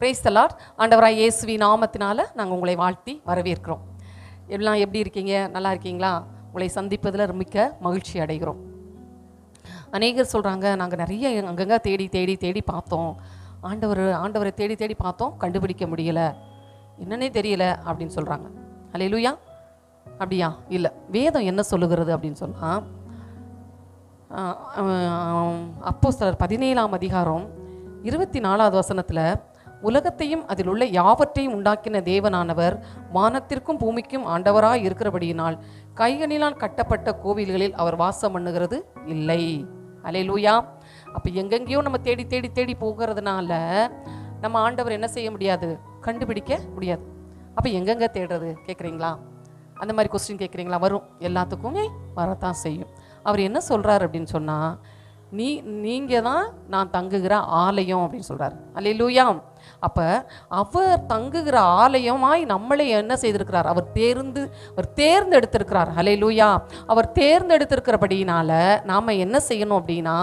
Brace தலாட் ஆண்டவராக இயேசுவி நாமத்தினால நாங்கள் உங்களை வாழ்த்தி வரவேற்கிறோம் எல்லாம் எப்படி இருக்கீங்க நல்லா இருக்கீங்களா உங்களை சந்திப்பதில் மிக்க மகிழ்ச்சி அடைகிறோம் அநேகர் சொல்கிறாங்க நாங்கள் நிறைய அங்கங்கே தேடி தேடி தேடி பார்த்தோம் ஆண்டவர் ஆண்டவரை தேடி தேடி பார்த்தோம் கண்டுபிடிக்க முடியலை என்னன்னே தெரியல அப்படின்னு சொல்கிறாங்க அல்லேலூயா அப்படியா இல்லை வேதம் என்ன சொல்லுகிறது அப்படின்னு சொன்னால் அப்போ சிலர் பதினேழாம் அதிகாரம் இருபத்தி நாலாவது வசனத்தில் உலகத்தையும் அதில் உள்ள யாவற்றையும் உண்டாக்கின தேவனானவர் வானத்திற்கும் பூமிக்கும் ஆண்டவராய் இருக்கிறபடியினால் கைகளினால் கட்டப்பட்ட கோவில்களில் அவர் வாசம் பண்ணுகிறது இல்லை. அலையலூயா அப்போ எங்கெங்கேயோ நம்ம தேடி தேடி தேடி போகிறதுனால நம்ம ஆண்டவர் என்ன செய்ய முடியாது? கண்டுபிடிக்க முடியாது. அப்போ எங்கெங்க தேடுறது? கேட்குறீங்களா அந்த மாதிரி கொஸ்டின் கேட்குறீங்களா வரும். எல்லாத்துக்குமே வரத்தான் செய்யும். அவர் என்ன சொல்கிறார் அப்படின்னு சொன்னால் நீ நீங்கள் தான் நான் தங்குகிற ஆலயம் அப்படின்னு சொல்கிறார் அல்லையிலூயா அப்போ அவர் தங்குகிற ஆலயமாய் நம்மளை என்ன செய்திருக்கிறார்? அவர் தேர்ந்து அவர் தேர்ந்தெடுத்திருக்கிறார். ஹலேலூயா அவர் தேர்ந்தெடுத்திருக்கிறபடினால நாம் என்ன செய்யணும் அப்படின்னா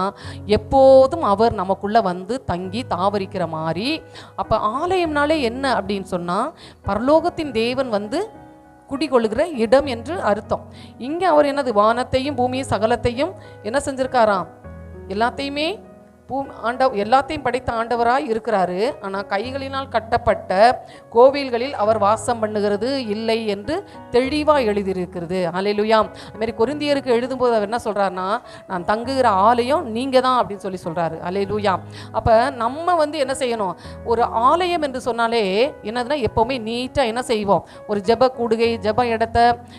எப்போதும் அவர் நமக்குள்ளே வந்து தங்கி தாவரிக்கிற மாதிரி அப்போ ஆலயம்னாலே என்ன அப்படின்னு சொன்னால் பரலோகத்தின் தேவன் வந்து குடிகொள்கிற இடம் என்று அர்த்தம். இங்கே அவர் என்னது? வானத்தையும் பூமியும் சகலத்தையும் என்ன செஞ்சுருக்காராம்? எல்லாத்தையுமே பூ ஆண்ட எல்லாத்தையும் படைத்த ஆண்டவராய் இருக்கிறாரு. ஆனால் கைகளினால் கட்டப்பட்ட கோவில்களில் அவர் வாசம் பண்ணுகிறது இல்லை என்று தெளிவாக எழுதியிருக்கிறது. அலையிலுயாம் அதுமாரி கொருந்தியருக்கு எழுதும்போது அவர் என்ன சொல்கிறாருன்னா நான் தங்குகிற ஆலயம் நீங்கள் தான் அப்படின்னு சொல்லி சொல்கிறாரு அலையிலுயாம் அப்போ நம்ம வந்து என்ன செய்யணும்? ஒரு ஆலயம் என்று சொன்னாலே என்னதுன்னா எப்போவுமே நீட்டாக என்ன செய்வோம்? ஒரு ஜெப கூடுகை ஜெப இடத்த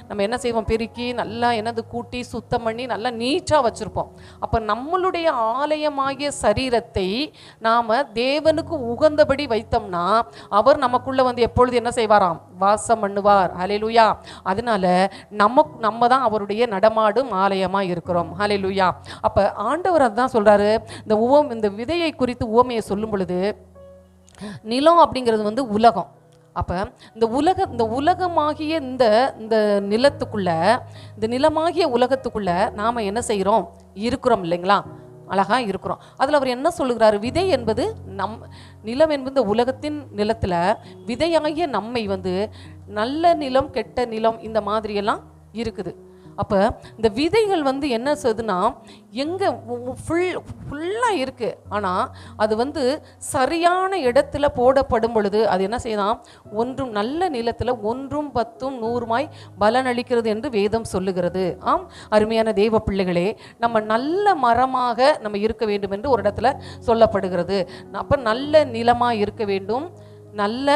நம்ம என்ன செய்வோம்? பெருக்கி நல்லா என்னது கூட்டி சுத்தம் பண்ணி நல்லா நீட்டாக வச்சுருப்போம். அப்போ நம்மளுடைய ஆலயமாகிய சரீரத்தை நாம் தேவனுக்கு உகந்தபடி வைத்தோம்னா அவர் நமக்குள்ள வந்து எப்பொழுது என்ன செய்வாராம்? வாசம் பண்ணுவார். ஹலெலுயா அதனால நம்ம நம்ம தான் அவருடைய நடமாடும் ஆலயமாக இருக்கிறோம். ஹலெலுயா அப்போ ஆண்டவர் அதுதான் சொல்றாரு. இந்த உவம் இந்த விதையை குறித்து உவமையை சொல்லும் பொழுது நிலம் அப்படிங்கிறது வந்து உலகம். அப்போ இந்த உலக இந்த உலகமாகிய இந்த இந்த நிலத்துக்குள்ள இந்த நிலமாகிய உலகத்துக்குள்ள நாம் என்ன செய்கிறோம் இருக்கிறோம் இல்லைங்களா? அழகாக இருக்கிறோம். அதில் அவர் என்ன சொல்லுகிறாரு? விதை என்பது நம் நிலம் என்பது இந்த உலகத்தின் நிலத்தில் விதையாகிய நம்மை வந்து நல்ல நிலம் கெட்ட நிலம் இந்த மாதிரியெல்லாம் இருக்குது. அப்போ இந்த விதைகள் வந்து என்ன செய்யுதுன்னா எங்கே ஃபுல் ஃபுல்லாக இருக்குது ஆனால் அது வந்து சரியான இடத்துல போடப்படும் பொழுது அது என்ன செய்யலாம் ஒன்றும் நல்ல நிலத்தில் ஒன்றும் பத்தும் நூறுமாய் பலனளிக்கிறது என்று வேதம் சொல்லுகிறது. ஆம் அருமையான தெய்வ பிள்ளைகளே நம்ம நல்ல மரமாக நம்ம இருக்க வேண்டும் என்று ஒரு இடத்துல சொல்லப்படுகிறது. அப்போ நல்ல நிலமாக இருக்க வேண்டும். நல்ல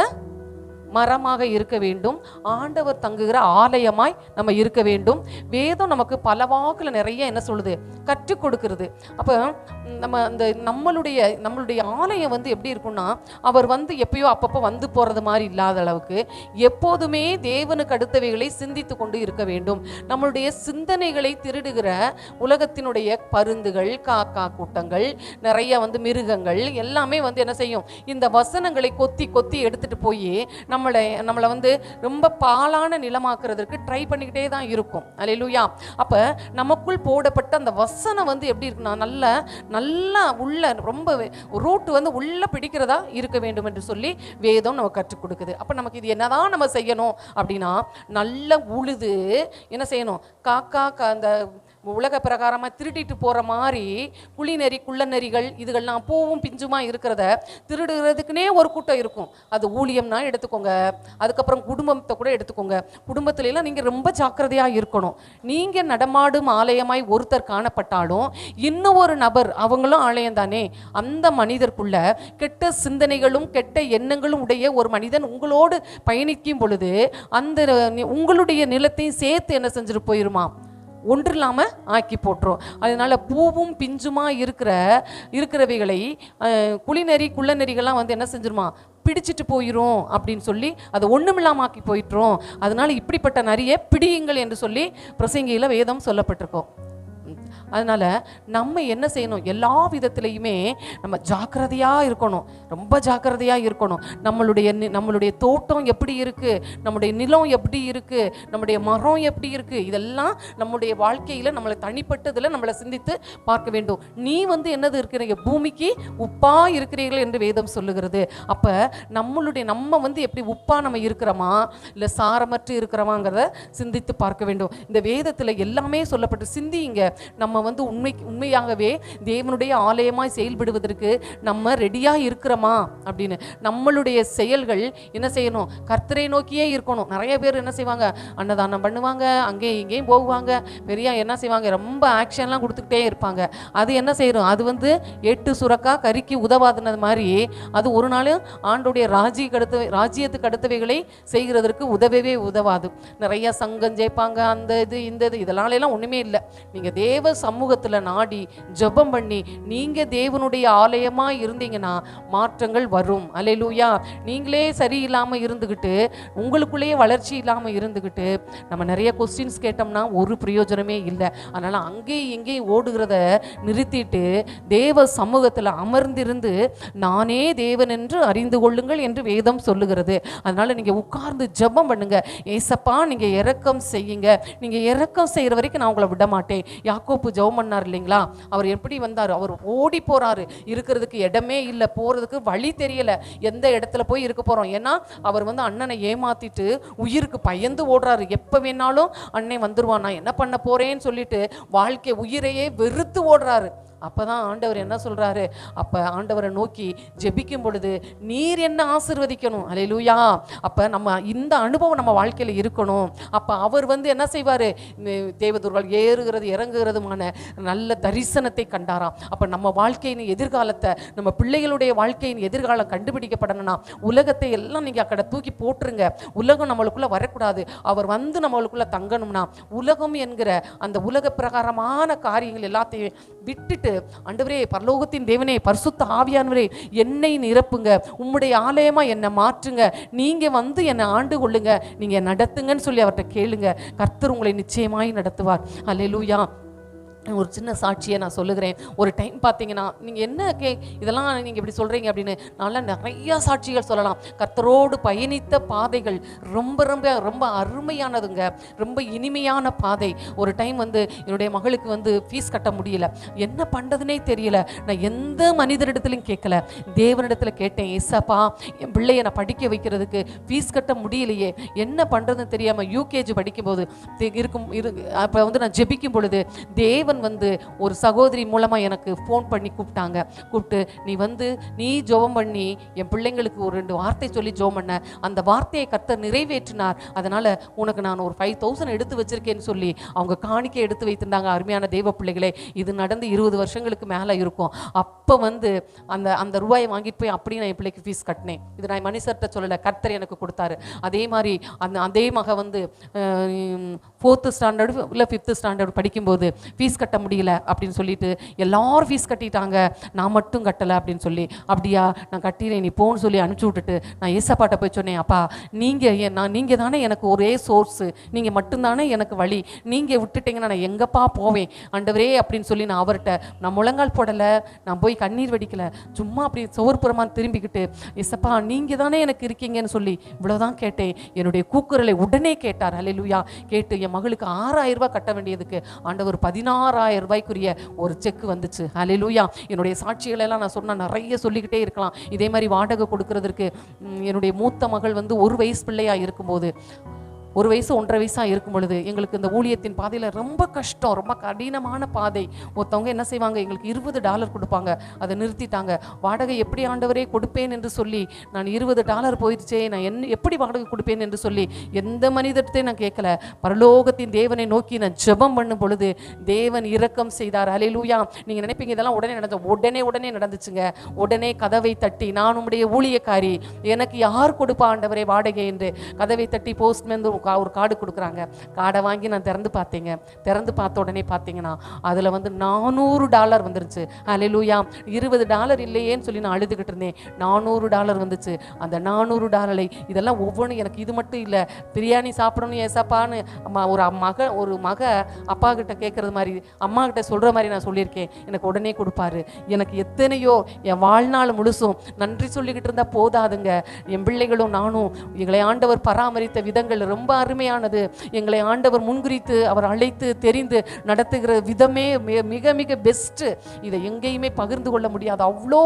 மரமாக இருக்க வேண்டும். ஆண்டவர் தங்குகிற ஆலயமாய் நம்ம இருக்க வேண்டும். வேதம் நமக்கு பல வாக்கில் நிறைய என்ன சொல்லுது? கற்றுக் கொடுக்கிறது. அப்போ நம்ம அந்த நம்மளுடைய நம்மளுடைய ஆலயம் வந்து எப்படி இருக்கும்னா அவர் வந்து எப்பயோ அப்பப்போ வந்து போகிறது மாதிரி இல்லாத அளவுக்கு எப்போதுமே தேவனுக்கு அடுத்தவைகளை சிந்தித்து கொண்டு இருக்க வேண்டும். நம்மளுடைய சிந்தனைகளை திருடுகிற உலகத்தினுடைய பருந்துகள் காக்கா கூட்டங்கள் நிறைய வந்து மிருகங்கள் எல்லாமே வந்து என்ன செய்யும்? இந்த வசனங்களை கொத்தி கொத்தி எடுத்துகிட்டு போய் நம்மளை நம்மளை வந்து ரொம்ப பாலான நிலமாக்குறதற்கு ட்ரை பண்ணிக்கிட்டே தான் இருக்கும். அலையிலுயா. அப்போ நமக்குள் போடப்பட்ட அந்த வசனம் வந்து எப்படி இருக்குன்னா நல்ல நல்லா உள்ள ரொம்ப ரூட் வந்து உள்ள பிடிக்கிறதா இருக்க வேண்டும் என்று சொல்லி வேதம் நமக்கு கற்றுக் கொடுக்குது. அப்போ நமக்கு இது என்னதான் நம்ம செய்யணும் அப்படின்னா நல்ல உழுது என்ன செய்யணும்? காக்கா க- அந்த உலக பிரகாரமாக திருடிட்டு போகிற மாதிரி குழிநெறி குள்ளநெறிகள் இதுகள்லாம் பூவும் பிஞ்சுமா இருக்கிறத திருடுறதுக்குனே ஒரு கூட்டம் இருக்கும். அது ஊழியம்னா எடுத்துக்கோங்க. அதுக்கப்புறம் குடும்பத்தை கூட எடுத்துக்கோங்க. குடும்பத்துலலாம் நீங்கள் ரொம்ப ஜாக்கிரதையாக இருக்கணும். நீங்கள் நடமாடும் ஆலயமாய் ஒருத்தர் காணப்பட்டாலும் இன்னும் ஒரு நபர் அவங்களும் ஆலயம் தானே. அந்த மனிதருக்குள்ள கெட்ட சிந்தனைகளும் கெட்ட எண்ணங்களும் உடைய ஒரு மனிதன் உங்களோடு பயணிக்கும் பொழுது அந்த உங்களுடைய நிலத்தையும் சேர்த்து என்ன செஞ்சுட்டு போயிருமா ஒன்று இல்லாமல் ஆக்கி போட்டுரும். அதனால பூவும் பிஞ்சுமா இருக்கிற இருக்கிறவைகளை குளிநெறி குள்ளநெறிகள்லாம் வந்து என்ன செஞ்சிருமா? பிடிச்சிட்டு போயிடும் அப்படின்னு சொல்லி அதை ஒன்றுமில்லாம ஆக்கி போயிட்டுரும். அதனால் இப்படிப்பட்ட நிறைய பிடியுங்கள் என்று சொல்லி பிரசங்கியில் வேதம் சொல்லப்பட்டிருக்கோம். அதனால் நம்ம என்ன செய்யணும்? எல்லா விதத்திலையுமே நம்ம ஜாக்கிரதையாக இருக்கணும். ரொம்ப ஜாக்கிரதையாக இருக்கணும். நம்மளுடைய நி- நம்மளுடைய தோட்டம் எப்படி இருக்குது நம்முடைய நிலம் எப்படி இருக்குது நம்முடைய மரம் எப்படி இருக்குது இதெல்லாம் நம்முடைய வாழ்க்கையில் நம்மளை தனிப்பட்டதில் நம்மளை சிந்தித்து பார்க்க வேண்டும். நீ வந்து என்னது இருக்கிறீங்க? பூமிக்கு உப்பாக இருக்கிறீர்கள் என்று வேதம் சொல்லுகிறது. அப்போ நம்மளுடைய நம்ம வந்து எப்படி உப்பாக நம்ம இருக்கிறோமா? இல்லை சாரமற்று இருக்கிறோமாங்கிறத சிந்தித்து பார்க்க வேண்டும். இந்த வேதத்தில் எல்லாமே சொல்லப்பட்டு சிந்திங்க நம்ம வந்து உண்மை உண்மையாகவே தேவனுடைய ஆலயமாய் செயல்படுவதற்கு நம்ம ரெடியாக இருக்கிறோமா அப்படின்னு. நம்மளுடைய செயல்கள் என்ன செய்யணும்? கர்த்தரை நோக்கியே இருக்கணும். நிறைய பேர் என்ன செய்வாங்க? அன்னதானம் பண்ணுவாங்க அங்கேயும் இங்கேயும் போகுவாங்க. பெரிய என்ன செய்வாங்க? ரொம்ப ஆக்ஷன்லாம் கொடுத்துக்கிட்டே இருப்பாங்க. அது என்ன செய்யணும்? அது வந்து எட்டு சுரக்கா கறிக்கு உதவாதுனது மாதிரி அது ஒரு நாளும் ஆண்டுடைய ராஜ்ய அடுத்த ராஜ்யத்துக்கு அடுத்தவைகளை செய்கிறதற்கு உதவவே உதவாது. நிறைய சங்கம் ஜெயிப்பாங்க. அந்த இது இந்த இது. இதனால ஒன்றுமே இல்லை. இல்லை தே தேவ சமூகத்தில் நாடி ஜெபம் பண்ணி நீங்கள் தேவனுடைய ஆலயமாக இருந்தீங்கன்னா மாற்றங்கள் வரும். அலையிலூயா நீங்களே சரியில்லாமல் இருந்துக்கிட்டு உங்களுக்குள்ளேயே வளர்ச்சி இல்லாமல் இருந்துக்கிட்டு நம்ம நிறைய கொஸ்டின்ஸ் கேட்டோம்னா ஒரு பிரயோஜனமே இல்லை. அதனால் அங்கேயும் இங்கேயும் ஓடுகிறத நிறுத்திட்டு தேவ சமூகத்தில் அமர்ந்திருந்து நானே தேவன் என்று அறிந்து கொள்ளுங்கள் என்று வேதம் சொல்லுகிறது. அதனால் நீங்கள் உட்கார்ந்து ஜெபம் பண்ணுங்கள் ஏசப்பா நீங்கள் இறக்கம் செய்யுங்க. நீங்கள் இறக்கம் செய்கிற வரைக்கும் நான் உங்களை விட மாட்டேன் யா யாக்கோப்பு ஜெபம் பண்ணார் இல்லைங்களா? அவர் எப்படி வந்தார்? அவர் ஓடி போறாரு. இருக்கிறதுக்கு இடமே இல்லை போறதுக்கு வழி தெரியல. எந்த இடத்துல போய் இருக்க போறோம்? ஏன்னா அவர் வந்து அண்ணனை ஏமாத்திட்டு உயிருக்கு பயந்து ஓடுறாரு. எப்ப வேணாலும் அண்ணன் வந்துருவான். நான் என்ன பண்ண போறேன்னு சொல்லிட்டு வாழ்க்கை உயிரையே வெறுத்து ஓடுறாரு. அப்போ தான் ஆண்டவர் என்ன சொல்கிறாரு அப்போ ஆண்டவரை நோக்கி ஜெபிக்கும் பொழுது நீர் என்ன ஆசிர்வதிக்கணும்? அலையிலூயா அப்போ நம்ம இந்த அனுபவம் நம்ம வாழ்க்கையில் இருக்கணும். அப்போ அவர் வந்து என்ன செய்வார்? தேவதூர்கள் ஏறுகிறது இறங்குகிறதுமான நல்ல தரிசனத்தை கண்டாராம். அப்போ நம்ம வாழ்க்கையின் எதிர்காலத்தை நம்ம பிள்ளைகளுடைய வாழ்க்கையின் எதிர்காலம் கண்டுபிடிக்கப்படணும்னா உலகத்தை எல்லாம் நீங்கள் அக்கடை தூக்கி போட்டுருங்க. உலகம் நம்மளுக்குள்ளே வரக்கூடாது. அவர் வந்து நம்மளுக்குள்ளே தங்கணும்னா உலகம் என்கிற அந்த உலக பிரகாரமான காரியங்கள் எல்லாத்தையும் விட்டுட்டு அண்டவரே பரலோகத்தின் தேவனே பரிசுத்த ஆவியானவரே என்னை நிரப்புங்க. உம்முடைய ஆலயமா என்னை மாற்றுங்க. நீங்க வந்து என்னை ஆண்டு கொள்ளுங்க. நீங்க நடத்துங்கன்னு சொல்லி அவர்கிட்ட கேளுங்க. கர்த்தர் உங்களை நிச்சயமாய் நடத்துவார். அல்லேலூயா ஒரு சின்ன சாட்சியை நான் சொல்லுகிறேன். ஒரு டைம் பார்த்தீங்கன்னா நீங்கள் என்ன கே இதெல்லாம் நீங்கள் இப்படி சொல்கிறீங்க அப்படின்னு நல்லா நிறையா சாட்சிகள் சொல்லலாம். கர்த்தரோடு பயணித்த பாதைகள் ரொம்ப ரொம்ப ரொம்ப அருமையானதுங்க. ரொம்ப இனிமையான பாதை. ஒரு டைம் வந்து என்னுடைய மகளுக்கு வந்து ஃபீஸ் கட்ட முடியல. என்ன பண்ணுறதுனே தெரியல. நான் எந்த மனிதரிடத்துலையும் கேட்கல. தேவனிடத்தில் கேட்டேன் ஏசப்பா என் பிள்ளையை நான் படிக்க வைக்கிறதுக்கு ஃபீஸ் கட்ட முடியலையே. என்ன பண்ணுறதுன்னு தெரியாமல் யூகேஜி படிக்கும்போது இருக்கும் இரு அப்போ வந்து நான் ஜெபிக்கும் பொழுது தேவன் வந்து ஒரு சகோதரி மூலமாக எனக்கு ஃபோன் பண்ணி கூப்பிட்டாங்க. கூப்பிட்டு நீ வந்து நீ ஜெபம் பண்ணி என் பிள்ளைங்களுக்கு ஒரு ரெண்டு வார்த்தை சொல்லி ஜெபம் பண்ண. அந்த வார்த்தையை கர்த்தர் நிறைவேற்றினார். அதனால் உனக்கு நான் ஒரு ஃபைவ் தௌசண்ட் எடுத்து வச்சிருக்கேன்னு சொல்லி அவங்க காணிக்கை எடுத்து வைத்திருந்தாங்க. அருமையான தெய்வ பிள்ளைகளே இது நடந்து இருபது வருஷங்களுக்கு மேலே இருக்கும். அப்போ வந்து அந்த அந்த ரூபாயை வாங்கிட்டு போய் அப்படியே நான் என் பிள்ளைக்கு ஃபீஸ் கட்டினேன். இது நான் மனுஷர்கிட்ட சொல்லலை. கர்த்தர் எனக்கு கொடுத்தாரு. அதே மாதிரி அந்த அதே மக வந்து ஃபோர்த்து ஸ்டாண்டர்டு இல்லை ஃபிஃப்த்து ஸ்டாண்டர்டு படிக்கும்போது ஃபீஸ் கட்ட முடியல அப்படின்னு சொல்லிட்டு எல்லாரும் ஃபீஸ் கட்டிட்டாங்க. நான் மட்டும் கட்டலை அப்படின்னு சொல்லி அப்படியா நான் கட்டினேன் நீ போன்னு சொல்லி அனுப்பிச்சி விட்டுட்டு நான் ஏசப்பாட்ட போய் சொன்னேன் அப்பா நீங்கள் நான் நீங்கள் தானே எனக்கு ஒரே சோர்ஸு நீங்கள் மட்டும்தானே எனக்கு வழி நீங்கள் விட்டுட்டீங்கன்னா நான் எங்கப்பா போவேன்? ஆண்டவரே அப்படின்னு சொல்லி நான் அவர்கிட்ட நான் முழங்கால் போடலை நான் போய் கண்ணீர் வெடிக்கலை சும்மா அப்படி சோர்புறமா திரும்பிக்கிட்டு எசப்பா நீங்கள் தானே எனக்கு இருக்கீங்கன்னு சொல்லி இவ்வளோதான் கேட்டேன். என்னுடைய கூக்குரலை உடனே கேட்டார். அல்லேலூயா கேட்டு என் மகளுக்கு ஆறாயிரம் ரூபாய் கட்ட வேண்டியதுக்கு ஆண்டவர் பதினாறாயிரம் ரூபாய்க்குரிய ஒரு செக் வந்துச்சு. அல்லேலூயா என்னுடைய சாட்சிகளெல்லாம் நான் சொன்னால் நிறைய சொல்லிக்கிட்டே இருக்கலாம். இதே மாதிரி வாடகை கொடுக்கறதற்கு என்னுடைய மூத்த மகள் வந்து ஒரு வயசு பிள்ளையாக இருக்கும்போது ஒரு வயசு ஒன்றரை வயசாக இருக்கும் பொழுது எங்களுக்கு இந்த ஊழியத்தின் பாதையில் ரொம்ப கஷ்டம் ரொம்ப கடினமான பாதை. ஒருத்தவங்க என்ன செய்வாங்க? எங்களுக்கு இருபது டாலர் கொடுப்பாங்க. அதை நிறுத்திட்டாங்க. வாடகை எப்படி ஆண்டவரே கொடுப்பேன் என்று சொல்லி நான் இருபது டாலர் போயிடுச்சே நான் என்ன எப்படி வாடகை கொடுப்பேன் என்று சொல்லி எந்த மனிதர்கிட்டையும் நான் கேட்கல. பரலோகத்தின் தேவனை நோக்கி நான் ஜெபம் பண்ணும் பொழுது தேவன் இரக்கம் செய்தார். அலையிலூயா நீங்கள் நினைப்பீங்க இதெல்லாம் உடனே நடந்த உடனே உடனே நடந்துச்சுங்க. உடனே கதவை தட்டி நான் உம்முடைய ஊழியக்காரி எனக்கு யார் கொடுப்பா ஆண்டவரே வாடகை என்று. கதவை தட்டி போஸ்ட்மேன் கா- ஒரு கார்டு கொடுக்குறாங்க. கார்டை வாங்கி நான் திறந்து பார்த்தேங்க. திறந்து பார்த்த உடனே பார்த்தீங்கன்னா அதில் வந்து நானூறு டாலர் வந்துருச்சு. அலையிலூயா இருபது டாலர் இல்லையேன்னு சொல்லி நான் அழுதுகிட்டு இருந்தேன். நானூறு டாலர் வந்துச்சு. அந்த நானூறு டாலரை இதெல்லாம் ஒவ்வொன்றும் எனக்கு இது மட்டும் இல்லை. பிரியாணி சாப்பிடணும் ஏசப்பான்னு அம்மா ஒரு மக ஒரு மக அப்பா கிட்ட கேட்குறது மாதிரி அம்மா கிட்ட சொல்கிற மாதிரி நான் சொல்லியிருக்கேன். எனக்கு உடனே கொடுப்பாரு. எனக்கு எத்தனையோ என் வாழ்நாள் முழுசும் நன்றி சொல்லிக்கிட்டு இருந்தால் போதாதுங்க. என் பிள்ளைகளும் நானும் எங்களை ஆண்டவர் பராமரித்த விதங்கள் ரொம்ப அருமையானது. எங்களை ஆண்டவர் முன்குறித்து அவர் அழைத்து தெரிந்து நடத்துகிற விதமே மிக மிக பெஸ்ட்டு இதை எங்கேயுமே பகிர்ந்து கொள்ள முடியாது. அவ்வளோ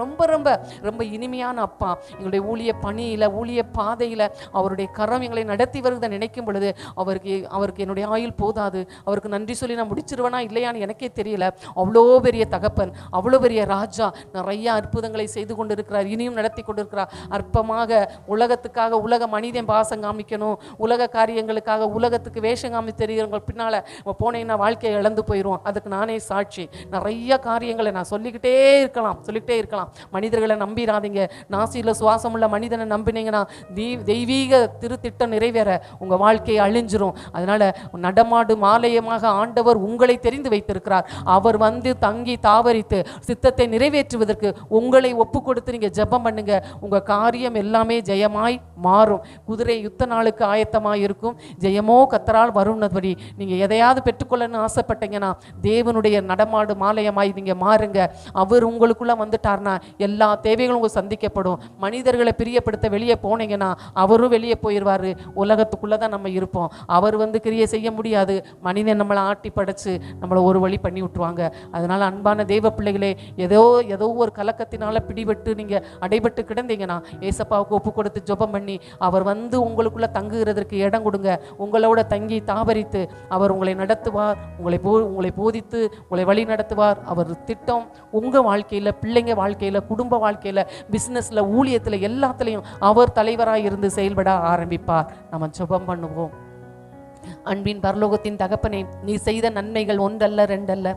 ரொம்ப ரொம்ப ரொம்ப இனிமையான அப்பா. எங்களுடைய ஊழிய பணியில் ஊழிய பாதையில் அவருடைய கரம் எங்களை நடத்தி வருவதை நினைக்கும் பொழுது அவருக்கு அவருக்கு என்னுடைய ஆயுள் போதாது. அவருக்கு நன்றி சொல்லி நான் முடிச்சிருவேனா இல்லையான்னு எனக்கே தெரியல. அவ்வளோ பெரிய தகப்பன் அவ்வளோ பெரிய ராஜா. நிறைய அற்புதங்களை செய்து கொண்டிருக்கிறார். இனியும் நடத்தி கொண்டிருக்கிறார். அற்பமாக உலகத்துக்காக உலக மனிதன் பாசம் காமிக்கணும். உலக காரியங்களுக்காக உலகத்துக்கு வேஷம் காமி தெரிகிறவங்க பின்னால் போனேன்னா வாழ்க்கையை இழந்து போயிடுவோம். அதுக்கு நானே சாட்சி. நிறைய காரியங்களை நான் சொல்லிக்கிட்டே இருக்கலாம் சொல்லிக்கிட்டே இருக்கலாம். மனிதர்களை நம்பிடாதீங்க நாசியில் சுவாசமுள்ள மனிதனை நம்பினீங்கன்னா தீ தெய்வீக திருத்திட்டம் நிறைவேற. உங்கள் வாழ்க்கையை அழிஞ்சிரும். அதனால் நடமாடு மாலயமாக ஆண்டவர் உங்களை தெரிந்து வைத்திருக்கிறார். அவர் வந்து தங்கி தாவரித்து சித்தத்தை நிறைவேற்றுவதற்கு உங்களை ஒப்பு கொடுத்து நீங்கள் ஜெபம் பண்ணுங்க. உங்கள் காரியம் எல்லாமே ஜெயமாய் மாறும். குதிரை யுத்த நாளுக்கு ஆயத்தம் இருக்கும் ஜெயமோ கத்தரால் வரும்னபடி நீங்கள் எதையாவது பெற்றுக்கொள்ளணும்னு ஆசைப்பட்டீங்கன்னா தேவனுடைய நடமாடு மாலயமாய் நீங்கள் மாறுங்க. அவர் உங்களுக்குள்ள வந்துட்டார்னா எல்லா தேவைகளும் உங்களுக்கு சந்திக்கப்படும். மனிதர்களை பிரியப்படுத்த வெளியே போனீங்கன்னா அவரும் வெளியே போயிடுவார் உலகத்துக்குள்ளே தான் நம்ம இருப்போம். அவர் வந்து கிரியை செய்ய முடியாது. மனிதன் நம்மளை ஆட்டி படைச்சு நம்மளை ஒரு வழி பண்ணி விட்டுருவாங்க. அதனால் அன்பான தெய்வ பிள்ளைகளே ஏதோ ஏதோ ஒரு கலக்கத்தினால பிடிபட்டு நீங்கள் அடைபட்டு கிடந்தீங்கன்னா ஏசப்பாவுக்கு ஒப்பு கொடுத்து ஜொபம் பண்ணி அவர் வந்து உங்களுக்குள்ள தங்குகிறதற்கு இடம் கொடுங்க. உங்களோட தங்கி தாபரித்து அவர் உங்களை நடத்துவார் உங்களை போ உங்களை போதித்து உங்களை வழி நடத்துவார். அவர் திட்டம் உங்கள் வாழ்க்கையில் பிள்ளைங்க வாழ்க்கையில் குடும்ப வாழ்க்கையில் பிஸ்னஸில் ஊழியத்தில் எல்லாத்துலேயும் அவர் தலைவராக இருந்து செயல்பட ஆரம்பிப்பார். நம்ம ஜெபம் பண்ணுவோம். அன்பின் பரலோகத்தின் தகப்பனே நீ செய்த நன்மைகள் ஒன்றல்ல ரெண்டல்ல.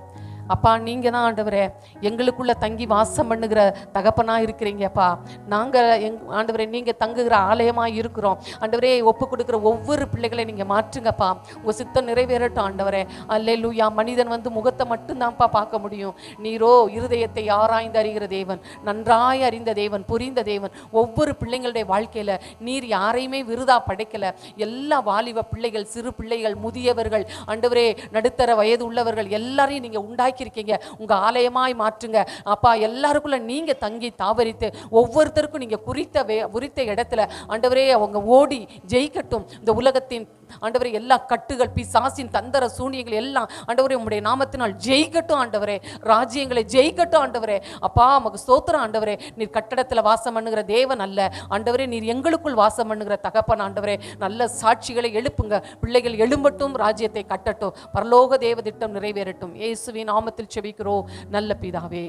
அப்பா நீங்க தான் ஆண்டவரே எங்களுக்குள்ள தங்கி வாசம் பண்ணுகிற தகப்பனா இருக்கிறீங்கப்பா நாங்கள் எங் ஆண்டவரே நீங்க தங்குகிற ஆலயமா இருக்கிறோம். ஆண்டவரே ஒப்பு கொடுக்குற ஒவ்வொரு பிள்ளைகளை நீங்க மாற்றுங்கப்பா உங்க சித்தம் நிறைவேறட்டும் ஆண்டவரே. அல்லேலூயா மனிதன் வந்து முகத்தை மட்டும்தான்ப்பா பார்க்க முடியும். நீரோ இருதயத்தை ஆராய்ந்து அறிகிற தேவன் நன்றாய் அறிந்த தேவன் புரிந்த தேவன் ஒவ்வொரு பிள்ளைங்களுடைய வாழ்க்கையில நீர் யாரையுமே விருதா படைக்கல. எல்லா வாலிப பிள்ளைகள் சிறு பிள்ளைகள் முதியவர்கள் ஆண்டவரே நடுத்தர வயது உள்ளவர்கள் எல்லாரையும் நீங்க உண்டாக்கியிருக்கீங்க உங்க ஆலயமாய் மாற்றுங்க. அப்பா எல்லாருக்குள்ள நீங்க தங்கி தாவரித்து ஒவ்வொருத்தருக்கும் நீங்க குறித்த வே குறித்த இடத்துல ஆண்டவரே அவங்க ஓடி ஜெயிக்கட்டும். இந்த உலகத்தின் ஆண்டவரே எல்லா கட்டுகள் பிசாசின் தந்தர சூனியங்கள் எல்லாம் ஆண்டவரே உம்முடைய நாமத்தினால் ஜெயிக்கட்டும் ஆண்டவரே. ராஜ்யங்களை ஜெயிக்கட்டும் ஆண்டவரே. அப்பா உமக்கு ஸ்தோத்திரம் ஆண்டவரே. நீர் கட்டடத்தில் வாசம் பண்ணுகிற தேவன் அல்ல. ஆண்டவரே நீர் எங்களுக்குள் வாசம் பண்ணுகிற தகப்பன் ஆண்டவரே. நல்ல சாட்சிகளை எழுப்புங்க. பிள்ளைகள் எழும்பட்டும் ராஜ்யத்தை கட்டட்டும். பரலோக தேவ திட்டம் நிறைவேறட்டும். இயேசுவின் நாமத்தில் செபிக்கிறோம். நல்ல பிதாவே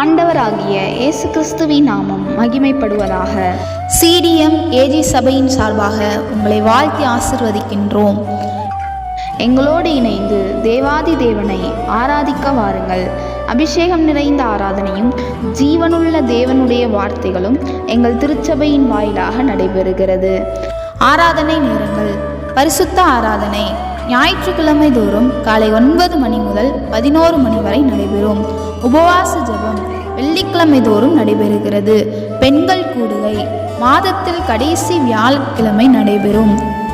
ஆண்டவராகிய இயேசு கிறிஸ்துவின் நாமம் மகிமைப்படுவதாக. சிடிஎம் ஏஜி சபையின் சார்பாக உங்களை வாழ்த்தி ஆசிர்வதிக்கின்றோம். எங்களோடு இணைந்து தேவாதி தேவனை ஆராதிக்க வாருங்கள். அபிஷேகம் நிறைந்த ஆராதனையும் ஜீவனுள்ள தேவனுடைய வார்த்தைகளும் எங்கள் திருச்சபையின் வாயிலாக நடைபெறுகிறது. ஆராதனை நேரங்கள். பரிசுத்த ஆராதனை. ஞாயிற்றுக்கிழமை தோறும் காலை ஒன்பது மணி முதல் பதினோரு மணி வரை நடைபெறும். உபவாச ஜெபம் வெள்ளிக்கிழமை தோறும் நடைபெறுகிறது. பெண்கள் கூடுகை. மாதத்தில் கடைசி வியாழக்கிழமை நடைபெறும்.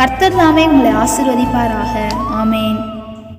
கர்த்தர் தாமே உங்களை ஆசிர்வதிப்பாராக. ஆமேன்.